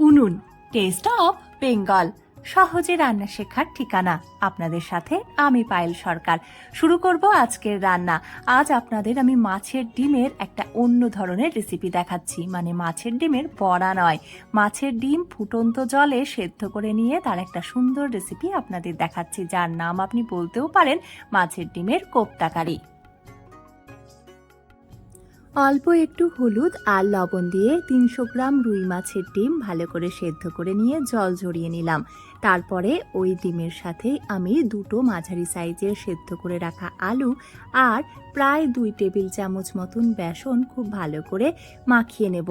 উনুন test of Bengal সহজে রান্না শেখার ঠিকানা। আপনাদের সাথে আমি পায়েল সরকার। শুরু করব আজকের রান্না। আজ আপনাদের আমি মাছের ডিমের একটা অন্য ধরনের রেসিপি দেখাচ্ছি। মানে মাছের ডিমের বড়া নয়। মাছের ডিম ফুটন্ত জলে সেদ্ধ করে নিয়ে তার একটা সুন্দর রেসিপি আপনাদের দেখাচ্ছি। যার নাম আপনি বলতেও পারেন মাছের ডিমের কোপ্তাকারি। অল্প একটু হলুদ আর লবণ দিয়ে তিনশো গ্রাম রুই মাছের ডিম ভালো করে সেদ্ধ করে নিয়ে জল ঝরিয়ে নিলাম। তারপরে ওই ডিমের সাথে আমি দুটো মাঝারি সাইজের সেদ্ধ করে রাখা আলু আর প্রায় দুই টেবিল চামচ মতন বেসন খুব ভালো করে মাখিয়ে নেব।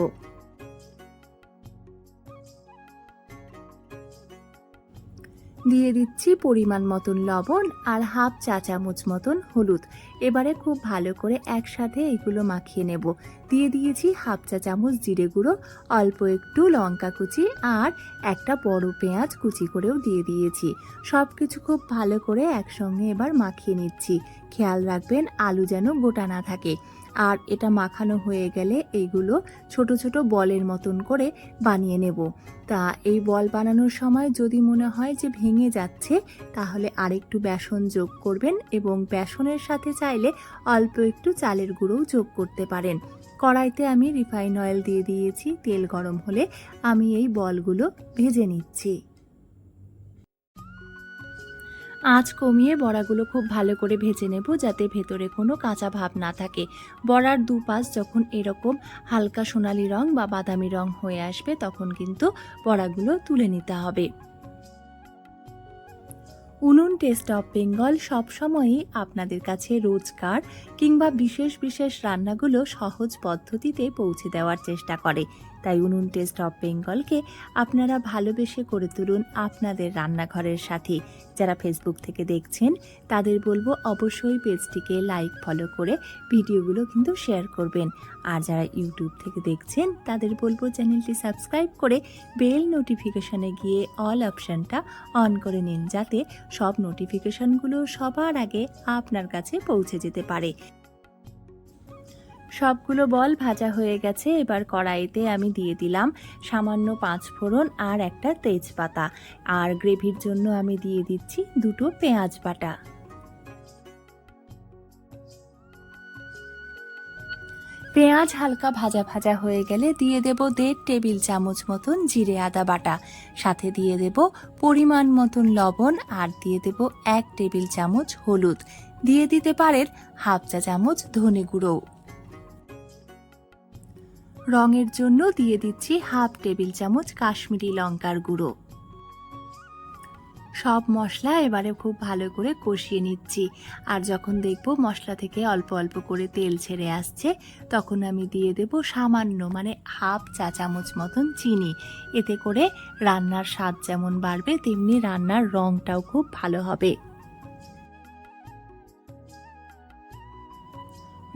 দিয়ে দিচ্ছি পরিমাণ মতন লবণ আর হাফ চা চামচ মতন হলুদ। এবারে খুব ভালো করে একসাথে এগুলো মাখিয়ে নেব। দিয়ে দিয়েছি হাফ চা চামচ জিরে গুঁড়ো, অল্প একটু লঙ্কা কুচি আর একটা বড় পেঁয়াজ কুচি করেও দিয়ে দিয়েছি। সব কিছু খুব ভালো করে একসঙ্গে এবার মাখিয়ে নিচ্ছি। খেয়াল রাখবেন আলু যেন গোটা না থাকে। আর এটা মাখানো হয়ে গেলে এইগুলো ছোট ছোট বলের মতন করে বানিয়ে নেব। তা এই বল বানানোর সময় যদি মনে হয় যে ভেঙে যাচ্ছে, তাহলে আরেকটু বেসন যোগ করবেন এবং বেসনের সাথে চাইলে অল্প একটু চালের গুঁড়োও যোগ করতে পারেন। কড়াইতে আমি রিফাইন অয়েল দিয়ে দিয়েছি, তেল গরম হলে আমি এই বলগুলো ভেজে নিচ্ছি। আঁচ কমিয়ে বড়াগুলো খুব ভালো করে ভেজে নেব যাতে ভেতরে কোনো কাঁচা ভাব না থাকে। বড়ার দুপাশ যখন এরকম হালকা সোনালি রং বা বাদামি রং হয়ে আসবে, তখন কিন্তু বড়াগুলো তুলে নিতে হবে। উনুন টেস্ট অফ বেঙ্গল সবসময়ই আপনাদের কাছে রোজকার কিংবা বিশেষ বিশেষ রান্নাগুলো সহজ পদ্ধতিতে পৌঁছে দেওয়ার চেষ্টা করে। তাই উনুন টেস্ট অফ বেঙ্গলকে আপনারা ভালোবেসে করে তুলুন আপনাদের রান্নাঘরের সাথে। যারা ফেসবুক থেকে দেখছেন, তাদের বলব অবশ্যই পেজটিকে লাইক ফলো করে ভিডিওগুলো কিন্তু শেয়ার করবেন। আর যারা ইউটিউব থেকে দেখছেন, তাদের বলব চ্যানেলটি সাবস্ক্রাইব করে বেল নোটিফিকেশনে গিয়ে অল অপশানটা অন করে নিন, যাতে সব নোটিফিকেশনগুলো সবার আগে আপনার কাছে পৌঁছে যেতে পারে। সবগুলো বল ভাজা হয়ে গেছে, এবার কড়াইতে আমি দিয়ে দিলাম সামান্য পাঁচ ফোড়ন আর একটা তেজপাতা। আর গ্রেভির জন্য আমি দিয়ে দিচ্ছি দুটো পেঁয়াজ বাটা। পেঁয়াজ হালকা ভাজা ভাজা হয়ে গেলে দিয়ে দেব দেড় টেবিল চামচ মতন জিরে আদা বাটা। সাথে দিয়ে দেব পরিমাণ মতন লবণ আর দিয়ে দেব এক টেবিল চামচ হলুদ। দিয়ে দিতে পারেন হাফ চা চামচ ধনে গুঁড়ো। রঙের জন্য দিয়ে দিচ্ছি হাফ টেবিল চামচ কাশ্মীরি লঙ্কার গুঁড়ো। সব মশলা এবারে খুব ভালো করে কষিয়ে নিচ্ছি। আর যখন দেখব মশলা থেকে অল্প অল্প করে তেল ছেড়ে আসছে, তখন আমি দিয়ে দেব সামান্য মানে হাফ চা চামচ মতন চিনি। এতে করে রান্নার স্বাদ যেমন বাড়বে, তেমনি রান্নার রঙটাও খুব ভালো হবে।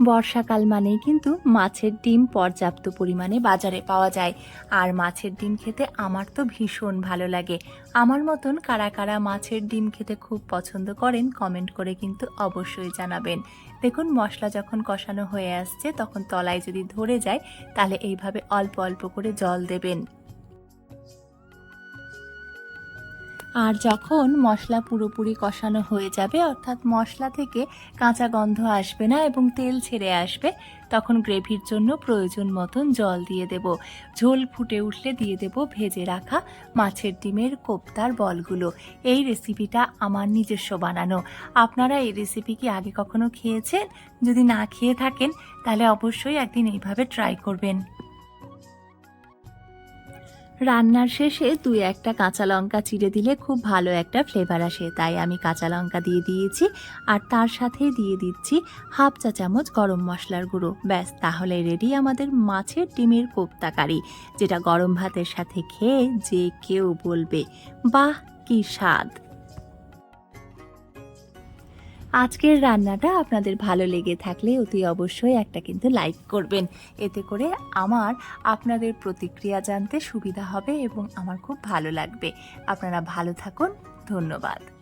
বর্ষাকাল মানেই কিন্তু মাছের ডিম পর্যাপ্ত পরিমাণে বাজারে পাওয়া যায়। আর মাছের ডিম খেতে আমার তো ভীষণ ভালো লাগে। আমার মতন কারা কারা মাছের ডিম খেতে খুব পছন্দ করেন কমেন্ট করে কিন্তু অবশ্যই জানাবেন। দেখুন, মশলা যখন কষানো হয়ে আসছে, তখন তলায় যদি ধরে যায়, তাহলে এইভাবে অল্প অল্প করে জল দেবেন। আর যখন মশলা পুরোপুরি কষানো হয়ে যাবে, অর্থাৎ মশলা থেকে কাঁচা গন্ধ আসবে না এবং তেল ছেড়ে আসবে, তখন গ্রেভির জন্য প্রয়োজন মতন জল দিয়ে দেব। ঝোল ফুটে উঠলে দিয়ে দেব ভেজে রাখা মাছের ডিমের কোপ্তার বলগুলো। এই রেসিপিটা আমার নিজস্ব বানানো। আপনারা এই রেসিপি কি আগে কখনো খেয়েছেন? যদি না খেয়ে থাকেন, তাহলে অবশ্যই একদিন এইভাবে ট্রাই করবেন। রান্নার শেষে দুই একটা কাঁচা লঙ্কা চিড়ে দিলে খুব ভালো একটা ফ্লেভার আসে। তাই আমি কাঁচা লঙ্কা দিয়ে দিয়েছি আর তার সাথে দিয়ে দিচ্ছি হাফ চা চামচ গরম মশলার গুঁড়ো। ব্যাস, তাহলে রেডি আমাদের মাছের ডিমের কোপ্তা কারি, যেটা গরম ভাতের সাথে খেয়ে যে কেউ বলবে, বাহ, কি স্বাদ! আজকের রান্নাটা আপনাদের ভালো লেগে থাকলে অতি অবশ্যই একটা কিন্তু লাইক করবেন। এতে করে আমার আপনাদের প্রতিক্রিয়া জানতে সুবিধা হবে এবং আমার খুব ভালো লাগবে। আপনারা ভালো থাকুন। ধন্যবাদ।